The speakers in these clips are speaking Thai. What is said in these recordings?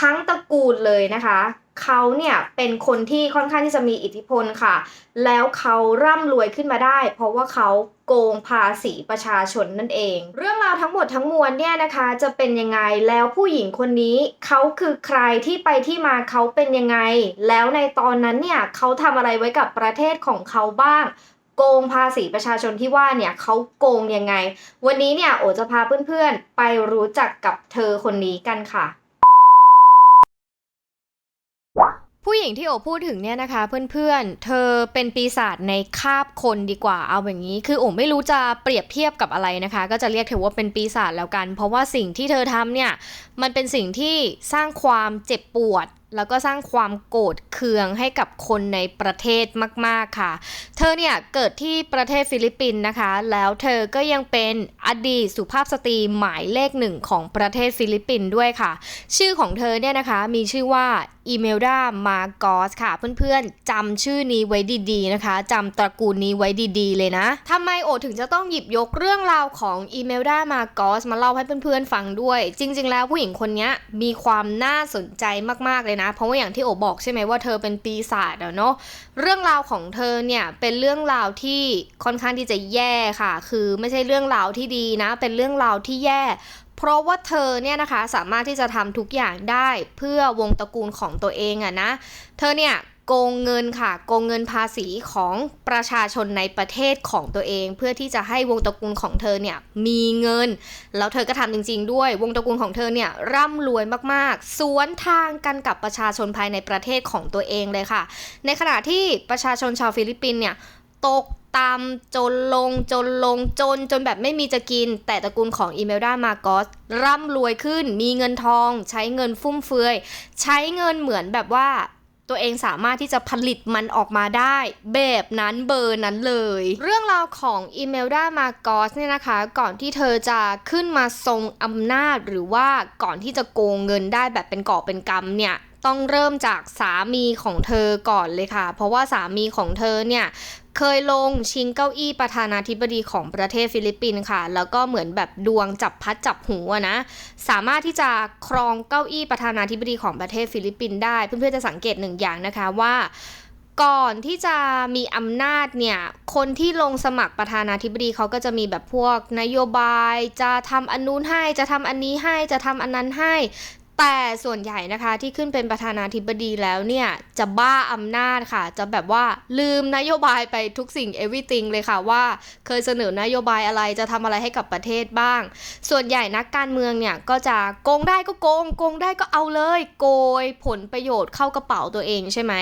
ทั้งตระกูลเลยนะคะเขาเนี่ยเป็นคนที่ค่อนข้างที่จะมีอิทธิพลค่ะ แล้วเขาร่ำรวยขึ้นมาได้ เพราะว่าเขาโกงภาษีประชาชนนั่นเอง เรื่องราวทั้งหมดทั้งมวลเนี่ยนะคะจะเป็นยังไงแล้วผู้หญิงคนนี้เขาคือใครที่ไปที่มาเขาเป็นยังไง แล้วในตอนนั้นเนี่ยเขาทำอะไรไว้กับประเทศของเขาบ้างโกงภาษีประชาชนที่ว่าเนี่ยเขาโกงยังไง วันนี้เนี่ยโอจะพาเพื่อนๆไปรู้จักกับเธอคนนี้กันค่ะ ผู้หญิงที่โอพูดถึงเนี่ยนะคะ เพื่อนๆ เธอเป็นปีศาจในคาบคนดีกว่าเอาอย่างนี้ คือโอไม่รู้จะเปรียบเทียบกับอะไรนะคะ ก็จะเรียกเธอว่าเป็นปีศาจแล้วกัน เพราะว่าสิ่งที่เธอทำเนี่ยมันเป็นสิ่งที่สร้างความเจ็บปวด แล้วก็สร้างความโกรธเคืองให้กับคนในประเทศมาก ๆ ค่ะ เธอเนี่ยเกิดที่ประเทศฟิลิปปินส์นะคะ แล้วเธอก็ยังเป็นอดีตสุภาพสตรีหมายเลขหนึ่งของประเทศฟิลิปปินส์ด้วยค่ะ ชื่อของเธอเนี่ยนะคะมีชื่อว่าอีเมลดา มาโกสค่ะ เพื่อนๆจำชื่อนี้ไว้ดีๆนะคะจำตระกูลนี้ไว้ดีๆเลยนะทำไมโอถึงจะต้องหยิบยกเรื่องราวของอีเมลดา มาโกสมาเล่าให้เพื่อนๆฟังด้วย จริง ๆ แล้วผู้หญิงคนนี้มีความน่าสนใจมากๆเลยนะเพราะว่าอย่างที่โอบอกใช่ไหมว่าเธอเป็นปีศาจอะเนาะเรื่องราวของเธอเนี่ยเป็นเรื่องราวที่ค่อนข้างที่จะแย่ค่ะ คือไม่ใช่เรื่องราวที่ดีนะ เป็นเรื่องราวที่แย่เพราะว่าเธอเนี่ยนะคะสามารถที่จะทำทุกอย่างได้เพื่อวงตระกูลของตัวเองอะนะ เธอเนี่ย โกงเงินค่ะ โกงเงินภาษีของประชาชนในประเทศของตัวเอง เพื่อที่จะให้วงตระกูลของเธอเนี่ยมีเงิน แล้วเธอก็ทำจริง ๆ ด้วย วงตระกูลของเธอเนี่ยร่ำรวยมากๆ สวนทางกันกับประชาชนภายในประเทศของตัวเองเลยค่ะ ในขณะที่ประชาชนชาวฟิลิปปินเนี่ยตกต่ำจนลงจนลงจนจนแบบไม่มีจะกิน แต่ตระกูลของอีเมลดามาโกสร่ำรวยขึ้น มีเงินทอง ใช้เงินฟุ่มเฟือย ใช้เงินเหมือนแบบว่า ตัวเองสามารถที่จะผลิตมันออกมาได้ แบบนั้นเบอร์นั้นเลย เรื่องราวของอีเมลดามากอสเนี่ยนะคะ ก่อนที่เธอจะขึ้นมาทรงอำนาจ หรือว่าก่อนที่จะโกงเงินได้แบบเป็นก่อเป็นกรรมเนี่ยต้องเริ่มจากสามีของเธอก่อนเลยค่ะ เพราะว่าสามีของเธอเนี่ย เคยลงชิงเก้าอี้ประธานาธิบดีของประเทศฟิลิปปินส์ค่ะ แล้วก็เหมือนแบบดวงจับพัดจับหูนะ สามารถที่จะครองเก้าอี้ประธานาธิบดีของประเทศฟิลิปปินส์ได้ เพื่อนๆจะสังเกตหนึ่งอย่างนะคะว่าก่อนที่จะมีอำนาจเนี่ย คนที่ลงสมัครประธานาธิบดีเขาก็จะมีแบบพวกนโยบาย จะทำอันนู้นให้ จะทำอันนี้ให้ จะทำอันนั้นให้ แต่ส่วนใหญ่นะคะที่ขึ้นเป็นประธานาธิบดีแล้วเนี่ยจะบ้าอำนาจค่ะ จะแบบว่าลืมนโยบายไปทุกสิ่ง everything เลยค่ะว่า เคยเสนอนโยบายอะไรจะทำอะไรให้กับประเทศบ้าง ส่วนใหญ่นักการเมืองเนี่ยก็จะโกงได้ก็โกงโกงได้ก็เอาเลย โกยผลประโยชน์เข้ากระเป๋าตัวเองใช่ไหม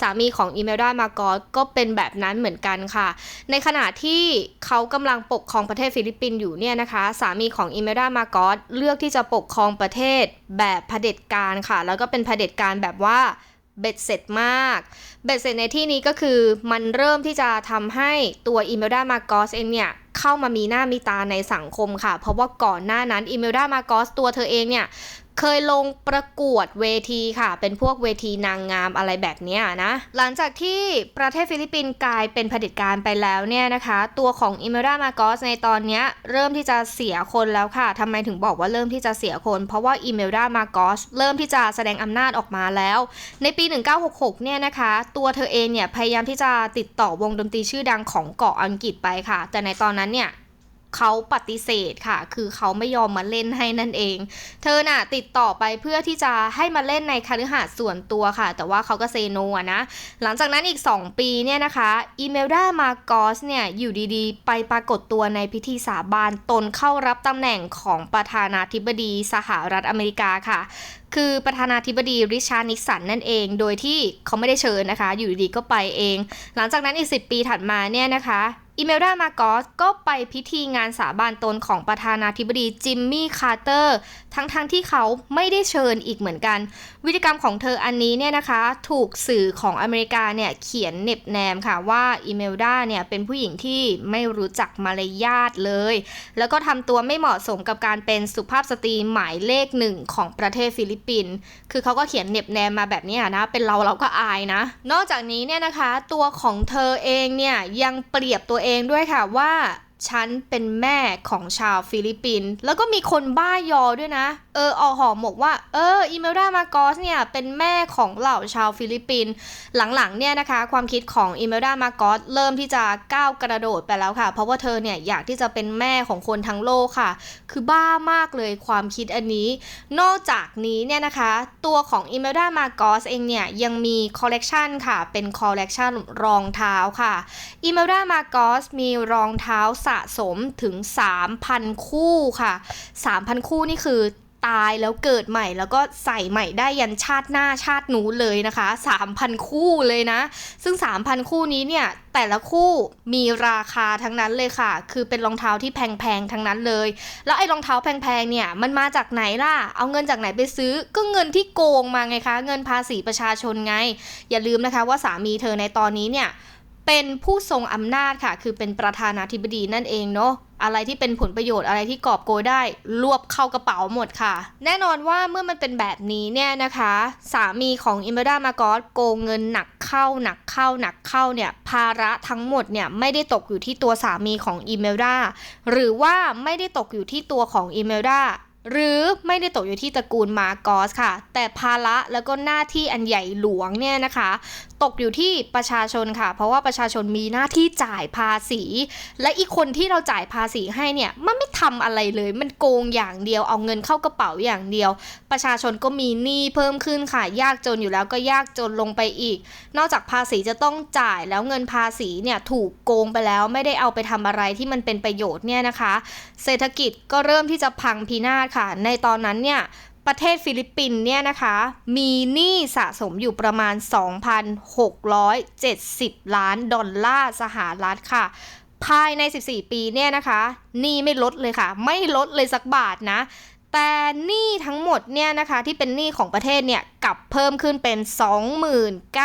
สามีของอีเมลดามาโกสก็เป็นแบบนั้นเหมือนกันค่ะ ในขณะที่เขากำลังปกครองประเทศฟิลิปปินส์อยู่เนี่ยนะคะ สามีของอีเมลดามาโกสเลือกที่จะปกครองประเทศแบบเผด็จการค่ะ แล้วก็เป็นเผด็จการแบบว่าเบ็ดเสร็จมาก เบ็ดเสร็จในที่นี้ก็คือมันเริ่มที่จะทำให้ตัวอิเมลดามาโกสเองเนี่ยเข้ามามีหน้ามีตาในสังคมค่ะ เพราะว่าก่อนหน้านั้นอิเมลดามาโกสตัวเธอเองเนี่ย เคยลงประกวดเวทีค่ะ เป็นพวกเวทีนางงามอะไรแบบนี้นะ หลังจากที่ประเทศฟิลิปปินส์กลายเป็นเผด็จการไปแล้วเนี่ยนะคะ ตัวของอิเมรามาโกสในตอนนี้เริ่มที่จะเสียคนแล้วค่ะทำไมถึงบอกว่าเริ่มที่จะเสียคน เพราะว่าอิเมรามาโกสเริ่มที่จะแสดงอำนาจออกมาแล้ว ในปี 1966 เนี่ยนะคะ ตัวเธอเองเนี่ยพยายามที่จะติดต่อวงดนตรีชื่อดังของเกาะอังกฤษไปค่ะ แต่ในตอนนั้นเนี่ย เขาปฏิเสธค่ะ คือเขาไม่ยอมมาเล่นให้นั่นเอง เธอน่ะติดต่อไปเพื่อที่จะให้มาเล่นในคฤหาสน์ส่วนตัวค่ะ แต่ว่าเขาก็เซโนอะนะ หลังจากนั้นอีก 2 ปีเนี่ยนะคะอีเมลดามาโกสเนี่ยอยู่ดีๆ ไปปรากฏตัวในพิธีสาบานตนเข้ารับตำแหน่งของประธานาธิบดีสหรัฐอเมริกาค่ะคือประธานาธิบดีริชาร์ดนิกสันนั่นเอง โดยที่เขาไม่ได้เชิญนะคะ อยู่ดีๆก็ไปเอง หลังจากนั้นอีก 10 ปีถัดมาเนี่ยนะคะ อีเมลดามาโกสก็ไปพิธีงานสาบานตนของประธานาธิบดีจิมมี่คาร์เตอร์ทั้งๆทที่เขาไม่ได้เชิญอีกเหมือนกัน วิธีกรรมของเธออันนี้เนี่ยนะคะ ถูกสื่อของอเมริกาเนี่ยเขียนเน็บแนมค่ะว่าอีเมลดาเนี่ยเป็นผู้หญิงที่ไม่รู้จักมารยาทเลย แล้วก็ทำตัวไม่เหมาะสมกับการเป็นสุภาพสตรีหมายเลขหนึ่งของประเทศฟิลิปปินส์คือเขาก็เขียนเน็บแนมมาแบบนี้นะเป็นเราเราก็อายนะ นอกจากนี้เนี่ยนะคะ ตัวของเธอเองเนี่ยยังเปรียบตัวเองเองด้วยค่ะว่าฉันเป็นแม่ของชาวฟิลิปปินส์แล้วก็มีคนบ้ายอด้วยนะเออออกหอหมกว่า เอออิเมลดามาโกสเนี่ยเป็นแม่ของเหล่าชาวฟิลิปปินส์หลังๆเนี่ยนะคะ ความคิดของอิเมลดามาโกสเริ่มที่จะก้าวกระโดดไปแล้วค่ะ เพราะว่าเธอเนี่ยอยากที่จะเป็นแม่ของคนทั้งโลกค่ะ คือบ้ามากเลยความคิดอันนี้ นอกจากนี้เนี่ยนะคะ ตัวของอิเมลดามาโกสเองเนี่ยยังมีคอลเลกชันค่ะ เป็นคอลเลกชันรองเท้าค่ะอิเมลดามาโกสมีรองเท้าสะสมถึง 3,000 คู่ค่ะ 3,000 คู่นี่คือ ตายแล้วเกิดใหม่ แล้วก็ใส่ใหม่ได้ยันชาติหน้าชาติหนูเลยนะคะ 3,000 คู่เลยนะ ซึ่ง 3,000 คู่นี้เนี่ย แต่ละคู่มีราคาทั้งนั้นเลยค่ะ คือเป็นรองเท้าที่แพงๆทั้งนั้นเลย แล้วไอ้รองเท้าแพงๆเนี่ยมันมาจากไหนล่ะ เอาเงินจากไหนไปซื้อก็เงินที่โกงมาไงคะ เงินภาษีประชาชนไง อย่าลืมนะคะว่าสามีเธอในตอนนี้เนี่ย เป็นผู้ทรงอำนาจค่ะ คือเป็นประธานาธิบดีนั่นเองเนาะอะไรที่เป็นผลประโยชน์อะไรที่กอบโกยได้รวบเข้ากระเป๋าหมดค่ะ แน่นอนว่าเมื่อมันเป็นแบบนี้เนี่ยนะคะ สามีของอิมเบลดามากอสโกงเงินหนักเข้าหนักเข้าหนักเข้าเนี่ยภาระทั้งหมดเนี่ยไม่ได้ตกอยู่ที่ตัวสามีของอิมเมลดาหรือว่าไม่ได้ตกอยู่ที่ตัวของอิมเมลดาหรือไม่ได้ตกอยู่ที่ตระกูลมาโกสค่ะ แต่ภาระแล้วก็หน้าที่อันใหญ่หลวงเนี่ยนะคะ ตกอยู่ที่ประชาชนค่ะ เพราะว่าประชาชนมีหน้าที่จ่ายภาษี และอีกคนที่เราจ่ายภาษีให้เนี่ยมันไม่ทำอะไรเลย มันโกงอย่างเดียวเอาเงินเข้ากระเป๋าอย่างเดียว ประชาชนก็มีหนี้เพิ่มขึ้นค่ะ ยากจนอยู่แล้วก็ยากจนลงไปอีก นอกจากภาษีจะต้องจ่ายแล้วเงินภาษีเนี่ยถูกโกงไปแล้วไม่ได้เอาไปทำอะไรที่มันเป็นประโยชน์เนี่ยนะคะ เศรษฐกิจก็เริ่มที่จะพังพินาศค่ะ ในตอนนั้นเนี่ย ประเทศฟิลิปปินส์เนี่ยนะคะ มีหนี้สะสมอยู่ประมาณ 2,670 ล้านดอลลาร์สหรัฐค่ะ ภายใน 14 ปีเนี่ยนะคะหนี้ไม่ลดเลยค่ะ ไม่ลดเลยสักบาทนะ แต่หนี้ทั้งหมดเนี่ยนะคะที่เป็นหนี้ของประเทศเนี่ยกลับเพิ่มขึ้นเป็น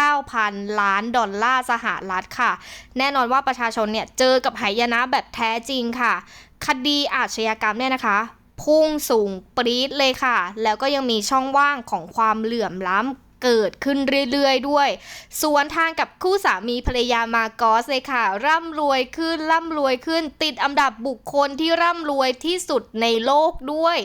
29,000 ล้านดอลลาร์สหรัฐค่ะ แน่นอนว่าประชาชนเนี่ยเจอกับหายนะแบบแท้จริงค่ะ คดีอาชญากรรมเนี่ยนะคะ พุ่งสูงปรี๊ดเลยค่ะ แล้วก็ยังมีช่องว่างของความเหลื่อมล้ำ เกิดขึ้นเรื่อยๆด้วยสวนทางกับคู่สามีภรรยามาโกอสเลยค่ะ ร่ำรวยขึ้นร่ำรวยขึ้น ติดอันดับบุคคลที่ร่ำรวยที่สุดในโลกด้วย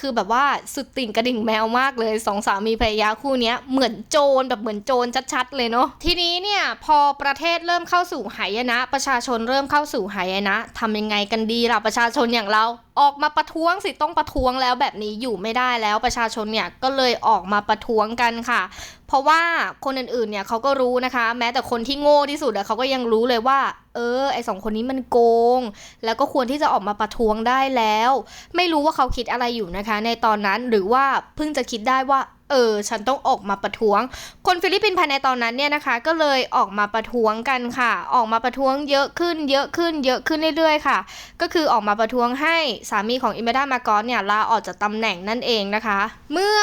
คือแบบว่าสุดติ่งกระดิ่งแมวมากเลยสองสามีภรรยาคู่นี้เหมือนโจรแบบเหมือนโจรชัดๆ เลยเนาะทีนี้เนี่ยพอประเทศเริ่มเข้าสู่หายนะ ประชาชนเริ่มเข้าสู่หายนะทำยังไงกันดีล่ะประชาชนอย่างเราออกมาประท้วงสิต้องประท้วงแล้วแบบนี้อยู่ไม่ได้แล้วประชาชนเนี่ยก็เลยออกมาประท้วงกันค่ะเพราะว่าคนอื่นๆเนี่ยเขาก็รู้นะคะ แม้แต่คนที่โง่ที่สุดอะเขาก็ยังรู้เลยว่า เออ ไอสองคนนี้มันโกง แล้วก็ควรที่จะออกมาประท้วงได้แล้ว ไม่รู้ว่าเขาคิดอะไรอยู่นะคะ ในตอนนั้นหรือว่าเพิ่งจะคิดได้ว่า เออ ฉันต้องออกมาประท้วง คนฟิลิปปินส์ภายในตอนนั้นเนี่ยนะคะ ก็เลยออกมาประท้วงกันค่ะ ออกมาประท้วงเยอะขึ้น เยอะขึ้น เยอะขึ้นเรื่อยๆค่ะ ก็คือออกมาประท้วงให้สามีของอิมเมดามากอนเนี่ยลาออกจากตำแหน่งนั่นเองนะคะ เมื่อ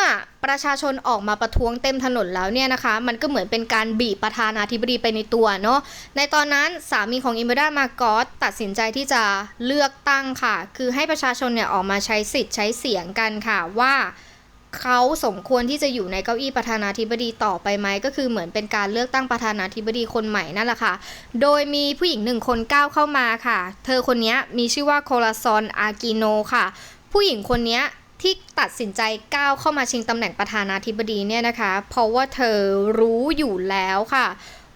ประชาชนออกมาประท้วงเต็มถนนแล้วเนี่ยนะคะ มันก็เหมือนเป็นการบีบประธานาธิบดีไปในตัวเนาะ ในตอนนั้นสามีของอิมเบดามากอสตัดสินใจที่จะเลือกตั้งค่ะ คือให้ประชาชนเนี่ยออกมาใช้สิทธิ์ใช้เสียงกันค่ะว่า เขาสมควรที่จะอยู่ในเก้าอี้ประธานาธิบดีต่อไปไหมก็คือเหมือนเป็นการเลือกตั้งประธานาธิบดีคนใหม่นั่นแหละค่ะ โดยมีผู้หญิงหนึ่งคนก้าวเข้ามาค่ะ เธอคนนี้มีชื่อว่าโคลาซอนอากิโนค่ะ ผู้หญิงคนนี้ที่ตัดสินใจก้าวเข้ามาชิงตำแหน่งประธานาธิบดีเนี่ยนะคะ เพราะว่าเธอรู้อยู่แล้วค่ะ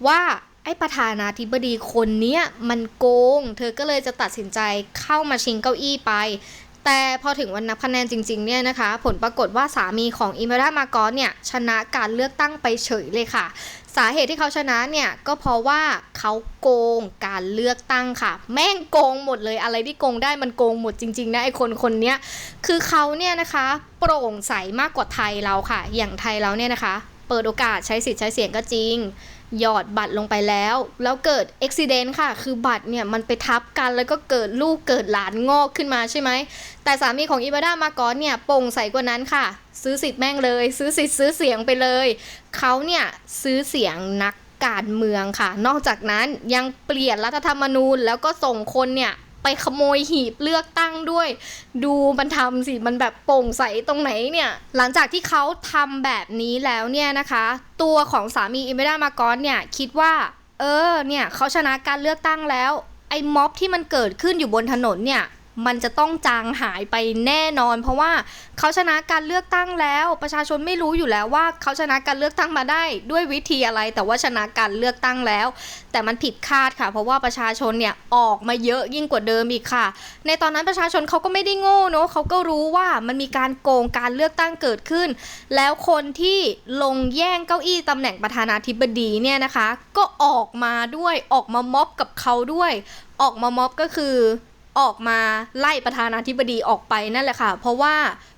ว่าไอ้ประธานาธิบดีคนเนี้ยมันโกง เธอก็เลยจะตัดสินใจเข้ามาชิงเก้าอี้ไป แต่พอถึงวันนับคะแนนจริงๆเนี่ยนะคะ ผลปรากฏว่าสามีของอิมรามากอนเนี่ยชนะการเลือกตั้งไปเฉยเลยค่ะ สาเหตุที่เขาชนะเนี่ยก็เพราะว่าเขาโกงการเลือกตั้งค่ะ แม่งโกงหมดเลยอะไรที่โกงได้มันโกงหมดจริงๆนะไอคนคนเนี้ยคือเขาเนี่ยนะคะโปร่งใสมากกว่าไทยเราค่ะ อย่างไทยเราเนี่ยนะคะ เปิดโอกาสใช้สิทธิ์ใช้เสียงก็จริง หยอดบัตรลงไปแล้ว แล้วเกิดอุบิเหตุค่ะ คือบัตรเนี่ยมันไปทับกันแล้วก็เกิดลูกเกิดหลานงอกขึ้นมาใช่ไหม แต่สามีของอิบาดามาก่อนเนี่ยโป่งใสกว่านั้นค่ะ ซื้อสิทธิ์แม่งเลย ซื้อสิทธิ์ซื้อเสียงไปเลย เขาเนี่ยซื้อเสียงนักการเมืองค่ะ นอกจากนั้นยังเปลี่ยนรัฐธรรมนูญ แล้วก็ส่งคนเนี่ย ไปขโมยหีบเลือกตั้งด้วย ดูมันทำสิ มันแบบโปร่งใสตรงไหนเนี่ย หลังจากที่เขาทำแบบนี้แล้วเนี่ยนะคะ ตัวของสามีอิมเบดามากอนเนี่ย คิดว่า เออเนี่ยเขาชนะการเลือกตั้งแล้ว ไอ้ม็อบที่มันเกิดขึ้นอยู่บนถนนเนี่ย มันจะต้องจางหายไปแน่นอน เพราะว่าเขาชนะการเลือกตั้งแล้ว ประชาชนไม่รู้อยู่แล้วว่าเขาชนะการเลือกตั้งมาได้ด้วยวิธีอะไร แต่ว่าชนะการเลือกตั้งแล้ว แต่มันผิดคาดค่ะ เพราะว่าประชาชนเนี่ยออกมาเยอะยิ่งกว่าเดิมอีกค่ะ ในตอนนั้นประชาชนเขาก็ไม่ได้โง่เนอะเขาก็รู้ว่ามันมีการโกงการเลือกตั้งเกิดขึ้น แล้วคนที่ลงแย่งเก้าอี้ตำแหน่งประธานาธิบดีเนี่ยนะคะ ก็ออกมาด้วยออกมาม็อบกับเขาด้วย ออกมาม็อบก็คือ ออกมาไล่ประธานาธิบดีออกไปนั่นแหละค่ะ เพราะว่า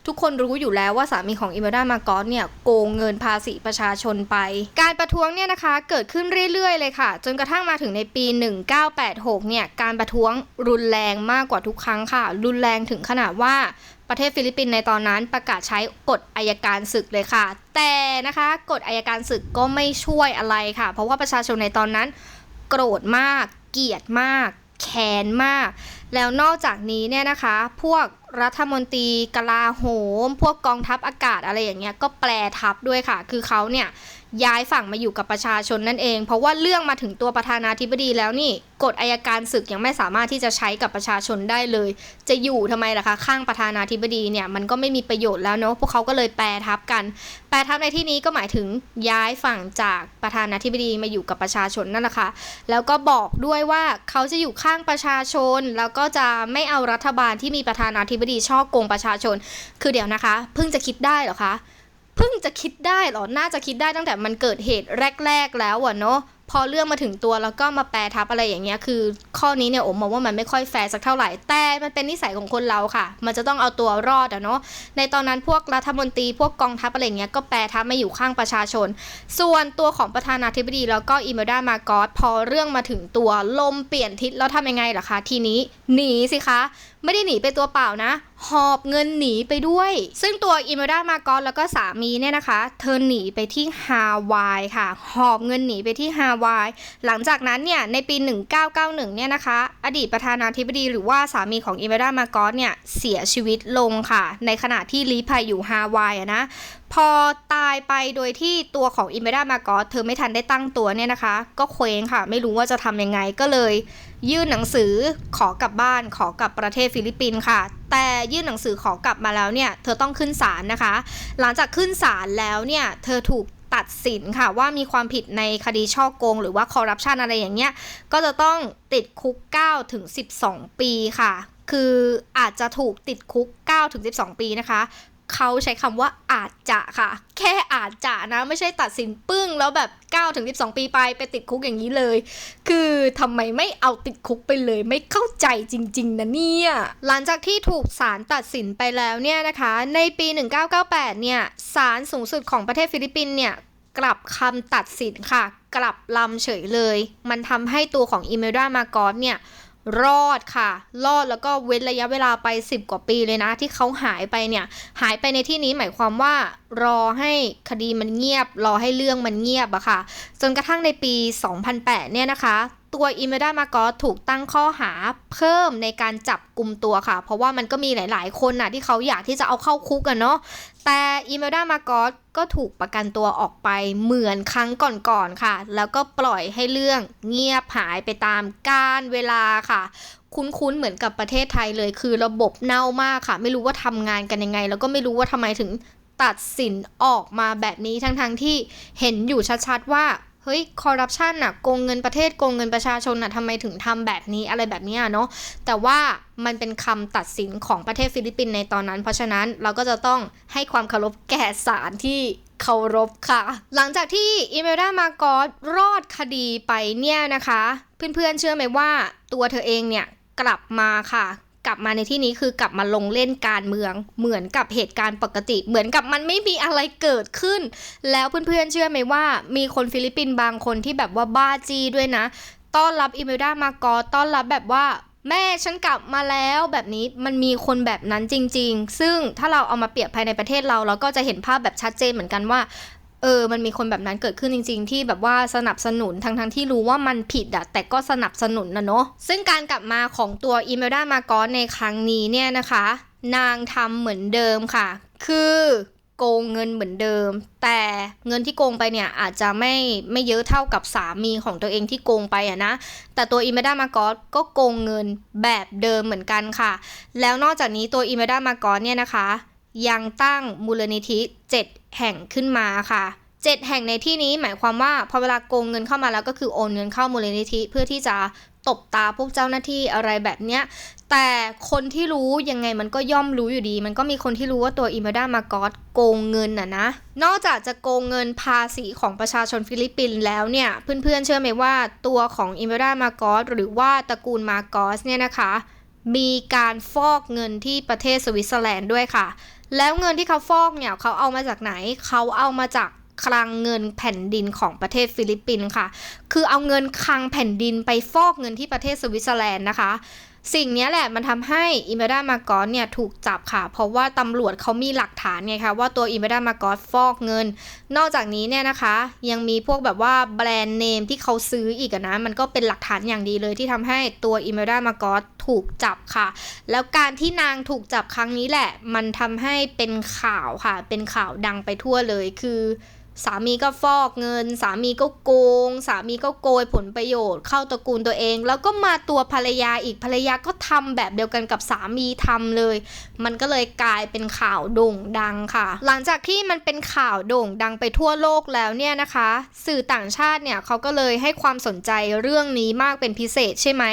ทุกคนรู้อยู่แล้วว่าสามีของอิเมลดามากอสเนี่ยโกงเงินภาษีประชาชนไป การประท้วงเนี่ยนะคะเกิดขึ้นเรื่อยๆ เลยค่ะ จนกระทั่งมาถึงในปี 1986 เนี่ยการประท้วงรุนแรงมากกว่าทุกครั้งค่ะ รุนแรงถึงขนาดว่าประเทศฟิลิปปินส์ในตอนนั้นประกาศใช้กฎอายการศึกเลยค่ะ แต่นะคะกฎอายการศึกก็ไม่ช่วยอะไรค่ะ เพราะว่าประชาชนในตอนนั้น โกรธมาก เกลียดมาก แค้นมาก แล้วนอกจากนี้เนี่ยนะคะ พวกรัฐมนตรีกลาโหม พวกกองทัพอากาศอะไรอย่างเงี้ยก็แปลทับด้วยค่ะ คือเขาเนี่ย ย้ายฝั่งมาอยู่กับประชาชนนั่นเอง เพราะว่าเรื่องมาถึงตัวประธานาธิบดีแล้วนี่กฎอายการศึกยังไม่สามารถที่จะใช้กับประชาชนได้เลย จะอยู่ทำไมล่ะคะ ข้างประธานาธิบดีเนี่ยมันก็ไม่มีประโยชน์แล้วเนาะพวกเขาก็เลยแปลทับกัน แปลทับในที่นี้ก็หมายถึงย้ายฝั่งจากประธานาธิบดีมาอยู่กับประชาชนนั่นแหละค่ะแล้วก็บอกด้วยว่าเขาจะอยู่ข้างประชาชน แล้วก็จะไม่เอารัฐบาลที่มีประธานาธิบดีช่อโกงประชาชน คือเดี๋ยวนะคะ เพิ่งจะคิดได้เหรอคะ เพิ่งจะคิดได้เหรอ น่าจะคิดได้ตั้งแต่มันเกิดเหตุแรก ๆ แล้วอะเนาะ พอเรื่องมาถึงตัวแล้วก็มาแปลทับอะไรอย่างเงี้ย คือ ข้อนี้เนี่ยโอมมองว่ามันไม่ค่อยแฟร์สักเท่าไหร่ แต่มันเป็นนิสัยของคนเราค่ะ มันจะต้องเอาตัวรอดอะเนาะ ในตอนนั้นพวกรัฐมนตรีพวกกองทัพอะไรอย่างเงี้ยก็แปลทับมาอยู่ข้างประชาชน ส่วนตัวของประธานาธิบดีแล้วก็อิเมลดามากอสพอเรื่องมาถึงตัวลมเปลี่ยนทิศแล้วทำยังไงล่ะคะ ทีนี้หนีสิคะ ไม่ได้หนีไปตัวเปล่านะ หอบเงินหนีไปด้วย ซึ่งตัวอิเมดามากอสแล้วก็สามีเนี่ยนะคะ เธอหนีไปที่ฮาวายค่ะ หอบเงินหนีไปที่ฮาวาย หลังจากนั้นเนี่ยในปี 1991 เนี่ยนะคะ อดีตประธานาธิบดีหรือว่าสามีของอิเมดามากอสเนี่ยเสียชีวิตลงค่ะ ในขณะที่ลีภัยอยู่ฮาวายนะ พอตายไปโดยที่ตัวของอิเมดามากอสเธอไม่ทันได้ตั้งตัวเนี่ยนะคะ ก็เคว้งค่ะ ไม่รู้ว่าจะทำยังไงก็เลย ยื่นหนังสือขอกลับบ้านขอกลับประเทศฟิลิปปินส์ค่ะ แต่ยื่นหนังสือขอกลับมาแล้วเนี่ย เธอต้องขึ้นศาลนะคะ หลังจากขึ้นศาลแล้วเนี่ย เธอถูกตัดสินค่ะว่ามีความผิดในคดีช่อโกง หรือว่าคอร์รัปชันอะไรอย่างเงี้ยก็จะต้องติดคุก9ถึง12 ปีค่ะ คืออาจจะถูกติดคุก9ถึง12 ปีนะคะ เขาใช้คำว่าอาจจะค่ะ แค่อาจจะนะ ไม่ใช่ตัดสินปึ้ง แล้วแบบ9ถึง12 ปีไปไปติดคุกอย่างนี้เลย คือทำไมไม่เอาติดคุกไปเลยไม่เข้าใจจริง ๆ นะเนี่ย หลังจากที่ถูกศาลตัดสินไปแล้วเนี่ยนะคะ ในปี 1998 เนี่ยศาลสูงสุดของประเทศฟิลิปปินส์เนี่ยกลับคำตัดสินค่ะ กลับลำเฉยเลย มันทำให้ตัวของอิเมลดามากอสเนี่ย รอดค่ะ รอดแล้วก็เว้นระยะเวลาไป 10 กว่าปีเลยนะ ที่เขาหายไปเนี่ย หายไปในที่นี้หมายความว่า รอให้คดีมันเงียบ รอให้เรื่องมันเงียบอะค่ะ จนกระทั่งในปี 2008 เนี่ยนะคะ ตัวอิเมดามากอสถูกตั้งข้อหาเพิ่มในการจับกลุ่มตัวค่ะ เพราะว่ามันก็มีหลาย ๆ คนน่ะที่เขาอยากที่จะเอาเข้าคุกกันเนาะแต่อิเมดามากอสก็ถูกประกันตัวออกไปเหมือนครั้งก่อนๆค่ะ แล้วก็ปล่อยให้เรื่องเงียบหายไปตามกาลเวลาค่ะคุ้นๆ เหมือนกับประเทศไทยเลย คือระบบเน่ามากค่ะ ไม่รู้ว่าทำงานกันยังไง แล้วก็ไม่รู้ว่าทำไมถึงตัดสินออกมาแบบนี้ทั้งๆที่เห็นอยู่ชัดๆว่า เฮ้ยคอร์รัปชันน่ะโกงเงินประเทศโกงเงินประชาชนน่ะทำไมถึงทำแบบนี้อะไรแบบนี้เนาะแต่ว่ามันเป็นคำตัดสินของประเทศฟิลิปปินส์ในตอนนั้น เพราะฉะนั้นเราก็จะต้องให้ความเคารพแก่ศาลที่เคารพค่ะ หลังจากที่อิเมลดามากอสรอดคดีไปเนี่ยนะคะ เพื่อนๆเชื่อไหมว่าตัวเธอเองเนี่ยกลับมาค่ะ กลับมาในที่นี้คือกลับมาลงเล่นการเมือง เหมือนกับเหตุการณ์ปกติ เหมือนกับมันไม่มีอะไรเกิดขึ้น แล้วเพื่อนๆเชื่อไหมว่า มีคนฟิลิปปินส์บางคนที่แบบว่าบ้าจีด้วยนะ ต้อนรับอิเมลดามากอต้อนรับแบบว่าแม่ฉันกลับมาแล้วแบบนี้มันมีคนแบบนั้นจริง ๆ ซึ่งถ้าเราเอามาเปรียบภายในประเทศเราเราก็จะเห็นภาพแบบชัดเจนเหมือนกันว่า เออ มันมีคนแบบนั้นเกิดขึ้นจริง ๆ ที่แบบว่าสนับสนุนทั้งๆที่รู้ว่ามันผิดอะแต่ก็สนับสนุนนะเนาะซึ่งการกลับมาของตัวอิเมลดามากอสในครั้งนี้เนี่ยนะคะ นางทำเหมือนเดิมค่ะ คือโกงเงินเหมือนเดิม แต่เงินที่โกงไปเนี่ยอาจจะไม่ไม่เยอะเท่ากับสามีของตัวเองที่โกงไปอะนะ แต่ตัวอิเมดามากอสก็โกงเงินแบบเดิมเหมือนกันค่ะ แล้วนอกจากนี้ตัวอิเมดามากอสเนี่ยนะคะ ยังตั้งมูลนิธิ 7 แห่งขึ้นมาค่ะ 7 แห่งในที่นี้หมายความว่าพอเวลาโกงเงินเข้ามาแล้วก็คือโอนเงินเข้ามูลนิธิเพื่อที่จะตบตาพวกเจ้าหน้าที่อะไรแบบเนี้ย แต่คนที่รู้ยังไงมันก็ย่อมรู้อยู่ดี มันก็มีคนที่รู้ว่าตัวอิม a ดามากอสโกงเงินน่ะนะ นอกจากจะโกงเงินภาษีของประชาชนฟิลิปปินส์แล้วเนี่ย เพื่อนๆเชื่อไหมว่าตัวของอิม a ดามากอสหรือว่าตระกูลมากอสเนี่ยนะคะ มีการฟอกเงินที่ประเทศสวิตเซอร์แลนด์ด้วยค่ะ แล้วเงินที่เขาฟอกเนี่ยเขาเอามาจากไหน เขาเอามาจากคลังเงินแผ่นดินของประเทศฟิลิปปินส์ค่ะ คือเอาเงินคลังแผ่นดินไปฟอกเงินที่ประเทศสวิตเซอร์แลนด์นะคะ สิ่งนี้แหละมันทำให้อิมเมดามากอสเนี่ยถูกจับค่ะ เพราะว่าตำรวจเขามีหลักฐานไงคะว่าตัวอิมเมดามากอสฟอกเงิน นอกจากนี้เนี่ยนะคะ ยังมีพวกแบบว่าแบรนด์เนมที่เขาซื้ออีกนะ มันก็เป็นหลักฐานอย่างดีเลยที่ทำให้ตัวอิมเมดามากอสถูกจับค่ะ แล้วการที่นางถูกจับครั้งนี้แหละ มันทำให้เป็นข่าวค่ะ เป็นข่าวดังไปทั่วเลยคือ สามีก็ฟอกเงิน สามีก็โกง สามีก็โกยผลประโยชน์เข้าตระกูลตัวเอง แล้วก็มาตัวภรรยาอีกภรรยาก็ทำแบบเดียวกันกับสามีทำเลย มันก็เลยกลายเป็นข่าวโด่งดังค่ะ หลังจากที่มันเป็นข่าวโด่งดังไปทั่วโลกแล้วเนี่ยนะคะ สื่อต่างชาติเนี่ยเขาก็เลยให้ความสนใจเรื่องนี้มากเป็นพิเศษใช่ไหม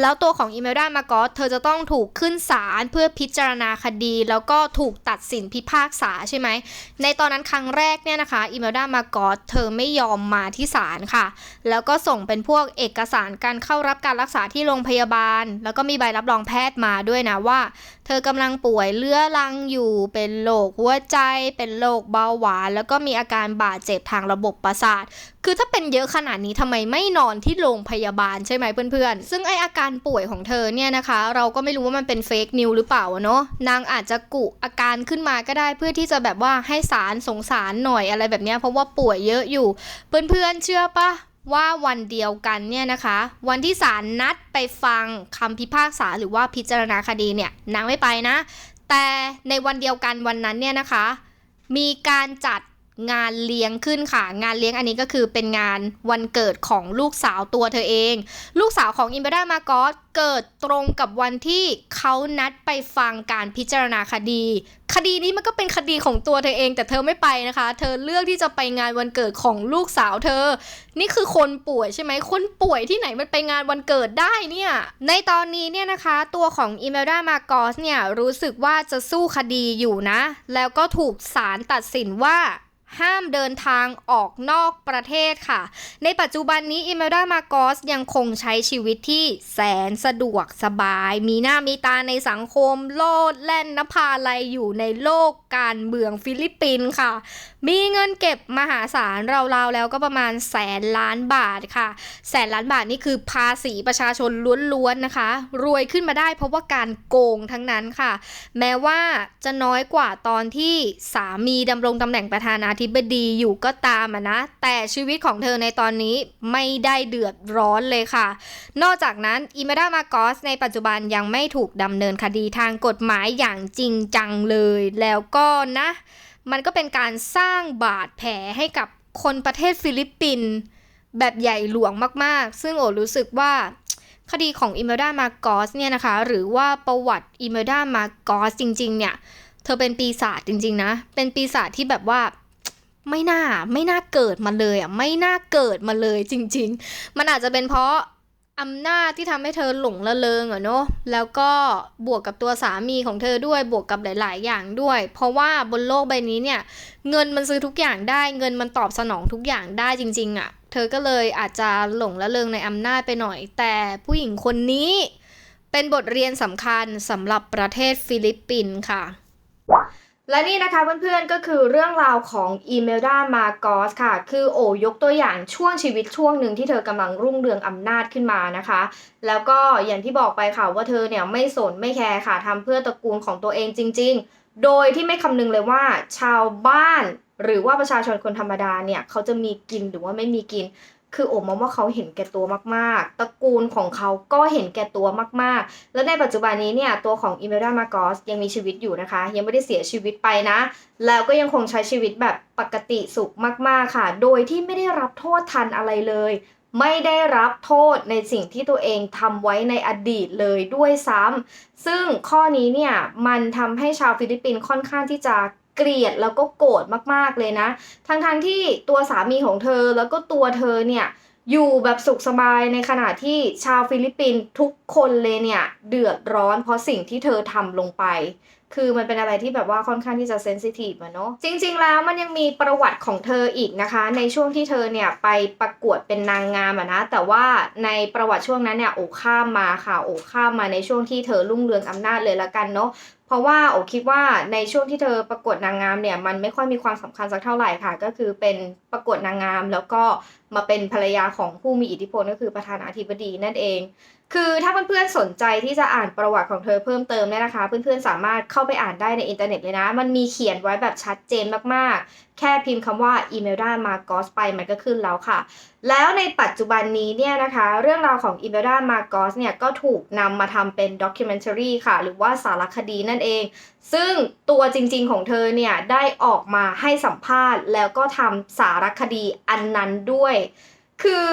แล้วตัวของอิเมลดามากอสเธอจะต้องถูกขึ้นศาลเพื่อพิจารณาคดี แล้วก็ถูกตัดสินพิพากษาใช่ไหมในตอนนั้นครั้งแรกเนี่ยนะคะอิเมลดามากอสเธอไม่ยอมมาที่ศาลค่ะ แล้วก็ส่งเป็นพวกเอกสารการเข้ารับการรักษาที่โรงพยาบาล แล้วก็มีใบรับรองแพทย์มาด้วยนะว่า เธอกำลังป่วยเรื้อรังอยู่ เป็นโรคหัวใจ เป็นโรคเบาหวาน แล้วก็มีอาการบาดเจ็บทางระบบประสาท คือถ้าเป็นเยอะขนาดนี้ทำไมไม่นอนที่โรงพยาบาลใช่ไหมเพื่อนๆ ซึ่งไออาการป่วยของเธอเนี่ยนะคะ เราก็ไม่รู้ว่ามันเป็นเฟกนิวหรือเปล่าเนาะนางอาจจะกุอาการขึ้นมาก็ได้เพื่อที่จะแบบว่าให้สารสงสารหน่อยอะไรแบบเนี้ยเพราะว่าป่วยเยอะอยู่ เพื่อนๆเชื่อปะว่าวันเดียวกันเนี่ยนะคะ วันที่ศาลนัดไปฟังคำพิพากษาหรือว่าพิจารณาคดีเนี่ยนางไม่ไปนะ แต่ในวันเดียวกันวันนั้นเนี่ยนะคะ มีการจัด งานเลี้ยงขึ้นค่ะ งานเลี้ยงอันนี้ก็คือเป็นงานวันเกิดของลูกสาวตัวเธอเอง ลูกสาวของอิมเบรามากอสเกิดตรงกับวันที่เขานัดไปฟังการพิจารณาคดี คดีนี้มันก็เป็นคดีของตัวเธอเอง แต่เธอไม่ไปนะคะ เธอเลือกที่จะไปงานวันเกิดของลูกสาวเธอ นี่คือคนป่วยใช่ไหมคนป่วยที่ไหนมันไปงานวันเกิดได้เนี่ย ในตอนนี้เนี่ยนะคะ ตัวของอิมเมลดามากอสเนี่ยรู้สึกว่าจะสู้คดีอยู่นะ แล้วก็ถูกศาลตัดสินว่า ห้ามเดินทางออกนอกประเทศค่ะ ในปัจจุบันนี้อิเมลดามากอสยังคงใช้ชีวิตที่แสนสะดวกสบาย มีหน้ามีตาในสังคม โลดแล่นนภาลัยอยู่ในโลกการเมืองฟิลิปปินส์ค่ะ มีเงินเก็บมหาศาลราวๆแล้วก็ประมาณแสนล้านบาทค่ะ แสนล้านบาทนี่คือภาษีประชาชนล้วนๆนะคะ รวยขึ้นมาได้เพราะว่าการโกงทั้งนั้นค่ะ แม้ว่าจะน้อยกว่าตอนที่สามีดำรงตำแหน่งประธานาธิบดีอยู่ก็ตามนะ แต่ชีวิตของเธอในตอนนี้ไม่ได้เดือดร้อนเลยค่ะ นอกจากนั้นอิเมดามากอสในปัจจุบันยังไม่ถูกดำเนินคดีทางกฎหมายอย่างจริงจังเลยแล้วก็นะ มันก็เป็นการสร้างบาดแผลให้กับคนประเทศฟิลิปปินส์แบบใหญ่หลวงมากๆ ซึ่งโอรู้สึกว่าคดีของอิเมลดามากอสเนี่ยนะคะ หรือว่าประวัติอิเมลดามากอสจริง ๆ เนี่ย เธอเป็นปีศาจจริง ๆ นะ เป็นปีศาจที่แบบว่าไม่น่าไม่น่าเกิดมาเลยอะไม่น่าเกิดมาเลยจริง ๆ มันอาจจะเป็นเพราะ อำนาจที่ทำให้เธอหลงละเลงอะเนาะแล้วก็บวกกับตัวสามีของเธอด้วยบวกกับหลาย ๆ อย่างด้วย เพราะว่าบนโลกใบนี้เนี่ย เงินมันซื้อทุกอย่างได้ เงินมันตอบสนองทุกอย่างได้จริง ๆอะเธอก็เลยอาจจะหลงละเลงในอำนาจไปหน่อย แต่ผู้หญิงคนนี้ เป็นบทเรียนสำคัญสำหรับประเทศฟิลิปปินส์ค่ะ และนี่นะคะเพื่อนๆก็คือเรื่องราวของอีเมลดามาโกสค่ะ คือโอยกตัวอย่างช่วงชีวิตช่วงหนึ่งที่เธอกำลังรุ่งเรืองอำนาจขึ้นมานะคะ แล้วก็อย่างที่บอกไปค่ะว่าเธอเนี่ยไม่สนไม่แคร์ค่ะทำเพื่อตระกูลของตัวเองจริง ๆ โดยที่ไม่คำนึงเลยว่าชาวบ้านหรือว่าประชาชนคนธรรมดาเนี่ยเขาจะมีกินหรือว่าไม่มีกิน คือโอมองว่าเขาเห็นแก่ตัวมากๆ ตระกูลของเขาก็เห็นแก่ตัวมากๆ และในปัจจุบันนี้เนี่ยตัวของอิเมลดามาโกสยังมีชีวิตอยู่นะคะ ยังไม่ได้เสียชีวิตไปนะ แล้วก็ยังคงใช้ชีวิตแบบปกติสุขมากๆค่ะ โดยที่ไม่ได้รับโทษทันอะไรเลย ไม่ได้รับโทษในสิ่งที่ตัวเองทำไว้ในอดีตเลยด้วยซ้ำซึ่งข้อนี้เนี่ยมันทำให้ชาวฟิลิปปินส์ค่อนข้างที่จะ เกลียดแล้วก็โกรธมากๆเลยนะทั้งๆทที่ตัวสามีของเธอแล้วก็ตัวเธอเนี่ยอยู่แบบสุขสบายในขณะที่ชาวฟิลิปปินส์ทุกคนเลยเนี่ยเดือดร้อนเพราะสิ่งที่เธอทำลงไป คือมันเป็นอะไรที่แบบว่าค่อนข้างที่จะเซนซิทีฟอะเนาะจริง ๆ แล้วมันยังมีประวัติของเธออีกนะคะ ในช่วงที่เธอเนี่ยไปประกวดเป็นนางงามอะนะ แต่ว่าในประวัติช่วงนั้นเนี่ยโอข้ามมาค่ะโอข้ามมาในช่วงที่เธอรุ่งเรืองอำนาจเลยละกันเนาะเพราะว่าโอคิดว่าในช่วงที่เธอประกวดนางงามเนี่ยมันไม่ค่อยมีความสำคัญสักเท่าไหร่ค่ะ ก็คือเป็นประกวดนางงาม แล้วก็มาเป็นภรรยาของผู้มีอิทธิพลก็คือประธานาธิบดีนั่นเอง คือถ้าเพื่อนๆสนใจที่จะอ่านประวัติของเธอเพิ่มเติมเนี่ยนะคะ เพื่อนๆสามารถเข้าไปอ่านได้ในอินเทอร์เน็ตเลยนะ มันมีเขียนไว้แบบชัดเจนมากๆ แค่พิมพ์คำว่าอีเมลดามาโกสไปมันก็ขึ้นแล้วค่ะ แล้วในปัจจุบันนี้เนี่ยนะคะ เรื่องราวของอีเมลดามาโกสเนี่ยก็ถูกนำมาทำเป็นด็อกิเมนทารีค่ะ หรือว่าสารคดีนั่นเอง ซึ่งตัวจริงๆของเธอเนี่ยได้ออกมาให้สัมภาษณ์ แล้วก็ทำสารคดีอันนั้นด้วย คือ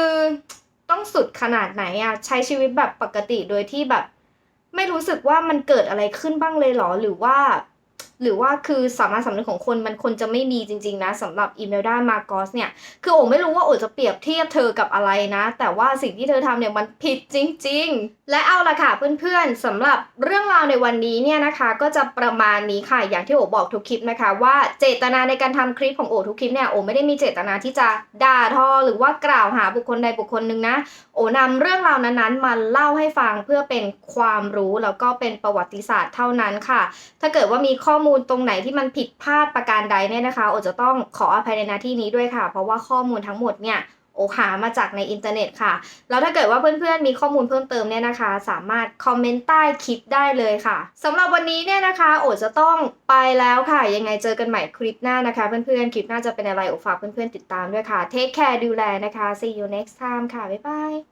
ต้องสุดขนาดไหนอะใช้ชีวิตแบบปกติโดยที่แบบ ไม่รู้สึกว่ามันเกิดอะไรขึ้นบ้างเลยเหรอหรือว่า หรือว่าคือสามัญสำนึกของคนมันควรจะไม่มีจริง ๆ นะสำหรับอีเมลดามาโกสเนี่ย คือโอไม่รู้ว่าโอจะเปรียบเทียบเธอกับอะไรนะ แต่ว่าสิ่งที่เธอทำเนี่ยมันผิดจริง ๆ และเอาละค่ะเพื่อนๆสำหรับเรื่องราวในวันนี้เนี่ยนะคะ ก็จะประมาณนี้ค่ะอย่างที่โอบอกทุกคลิปนะคะ ว่าเจตนาในการทำคลิปของโอทุกคลิปเนี่ยโอไม่ได้มีเจตนาที่จะด่าทอหรือว่ากล่าวหาบุคคลใดบุคคลหนึ่งนะ โอนำเรื่องราวนั้นๆมาเล่าให้ฟังเพื่อเป็นความรู้แล้วก็เป็นประวัติศาสตร์เท่านั้นค่ะ ถ้าเกิดว่ามีข้อมูลูลตรงไหนที่มันผิดพลาดประการใดเนี่ยนะคะโอจะต้องขออภัยในหน้าที่นี้ด้วยค่ะ เพราะว่าข้อมูลทั้งหมดเนี่ยโอหามาจากในอินเทอร์เน็ตค่ะ แล้วถ้าเกิดว่าเพื่อนๆ มีข้อมูลเพิ่มเติมเนี่ยนะคะ สามารถคอมเมนต์ใต้คลิปได้เลยค่ะสำหรับวันนี้เนี่ยนะคะ โอจะต้องไปแล้วค่ะ ยังไงเจอกันใหม่คลิปหน้านะคะ เพื่อนๆ คลิปหน้าจะเป็นอะไรโอฝากเพื่อนๆ ติดตามด้วยค่ะเทคแคร์ดูแลนะคะ see you next time ค่ะ บ๊ายบาย